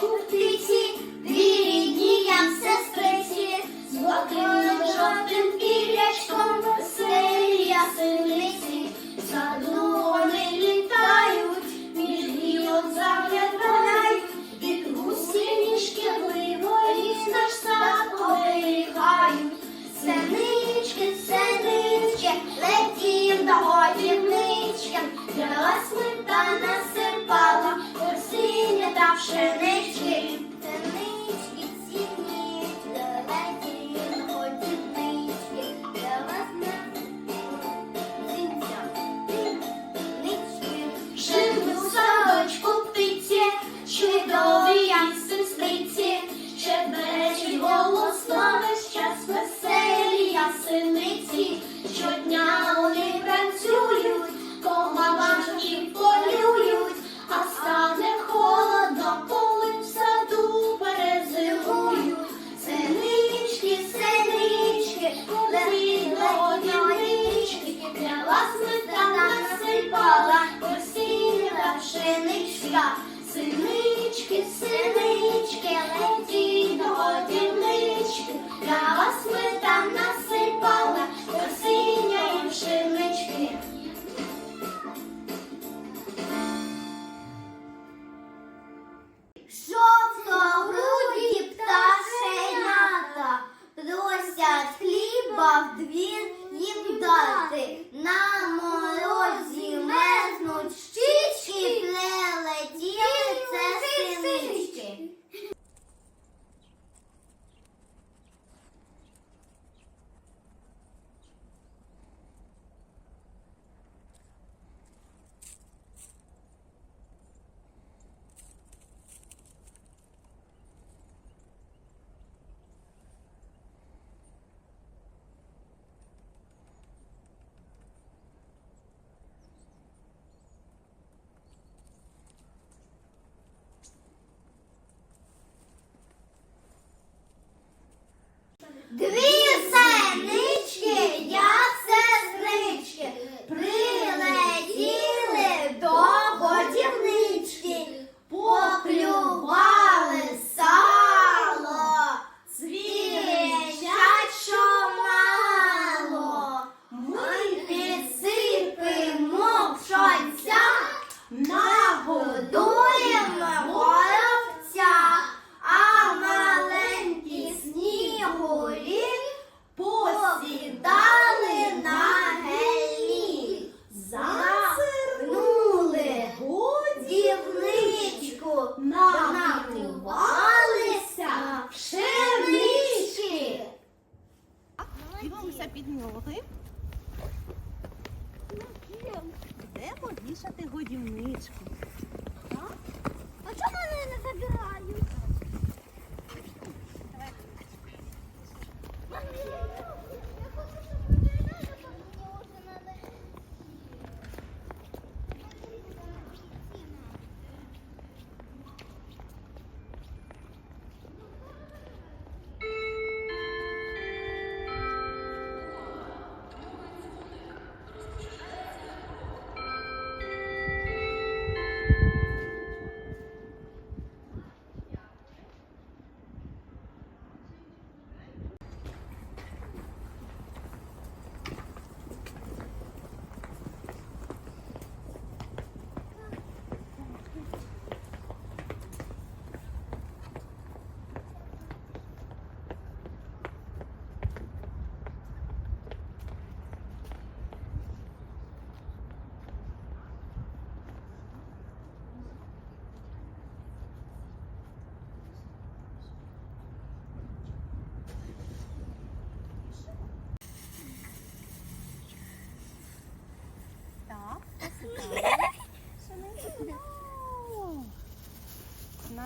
Садочку птиці, дві рідні як сестриці, з блакитним жовтим пірячком веселі ясениці, в саду вони літають, між гілок заглядають, і гусіні шкідливо їх наш сад оберігають. Синички, синички, летім до годівнички, для вас сметана сипала, осіння та та пшеничка. Синички, синички, летіть до годівнички, для вас ми там осіння Дві вішати годівничку.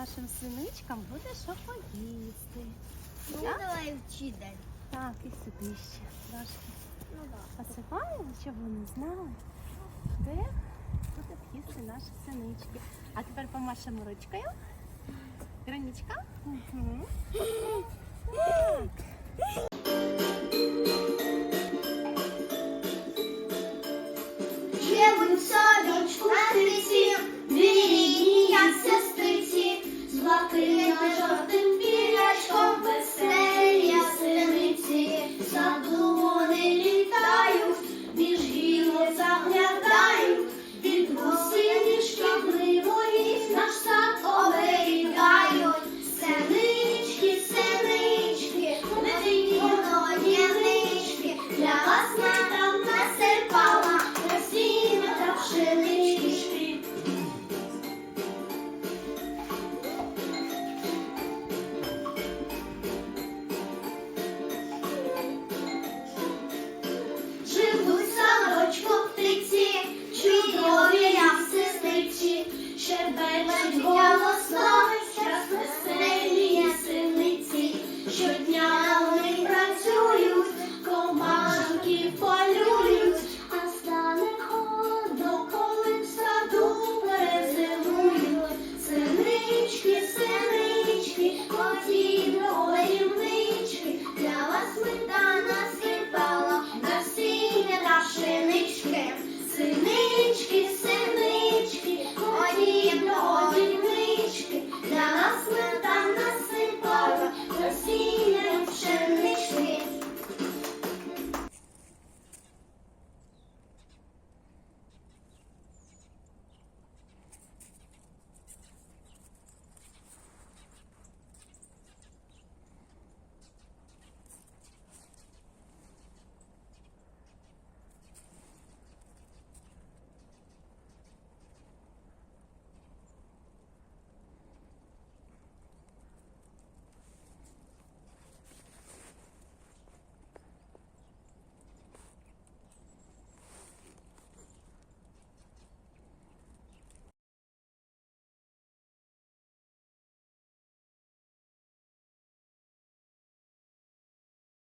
Нашим синичкам буде що поїсти. Ну, Так? давай вчитель. Так, і сюди ще трошки Ну, да. посипаємо, щоб вони знали, де будуть їсти наші синички. А тепер помашемо ручкою. Гранічка. Угу. Так. Живуть дві рідні, як сестриці, блакитно жовтим